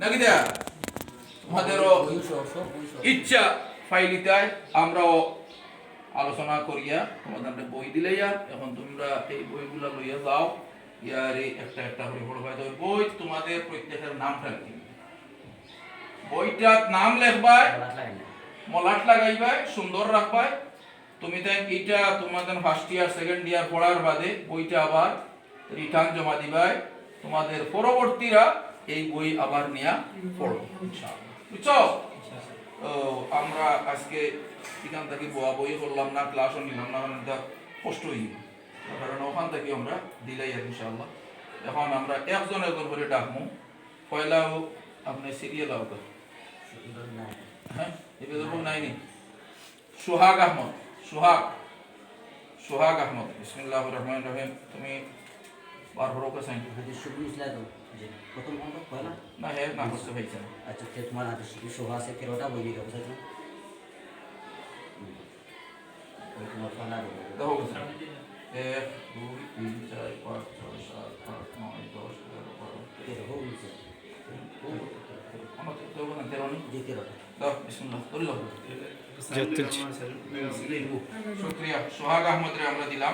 নাকি দেয়া তোমাদেরও ইচ্ছা আমরাও আলোচনা করিয়া তোমাদের বই দিলে এখন তোমরা এই লইয়া যাও ইয়ার একটা একটা করে বড় ভাই বই তোমাদের প্রত্যেকের বইটার নাম লেখবাই, মলাট লাগাইবাই, সুন্দর রাখবাই। তুমি এইটা তোমাদের ফার্স্ট ইয়ার সেকেন্ড ইয়ার পড়ার বাদে বইটা আবার রিটার্ন জমা দিবাই। তোমাদের পরবর্তীরা এই বই আবার নিয়া পড়ো বুঝছ? তো আমরা আজকে এখান থেকে বয়া বই করলাম না, ক্লাসও নিলাম না, কারণ কষ্ট তার কারণে ওখান থেকে আমরা দিলাই ইনশাআল্লাহ। এখন আমরা একজন একজন করে ডাকমু। পয়লাও, আপনি সিরিয়াল আউট হ্যাঁ? এবার নাই নি? সোহাগ আহমদ, সোহাগ। সোহাগ আহমদ বিসমিল্লাহ রহমান রহিম। তুমি বার বড় কাছে প্রথম খন্ড পয়লা না হে না করতে পাইছে না আচ্ছা তে তোমার হাতে শোভা আছে তেরোটা বই দিতে হবে তুমি ওই তোমার পয়লা দেখো কাছে এক দুই তিন চার পাঁচ ছয় সাত আট নয় দশ এগারো বারো তেরো হোক নিচে আমার তো দেবো না তেরো নেই যে তেরোটা দাও বিসমিল্লাহ ধরল তুলছি। শুক্রিয়া সোহাগ আহমদরে আমরা দিলাম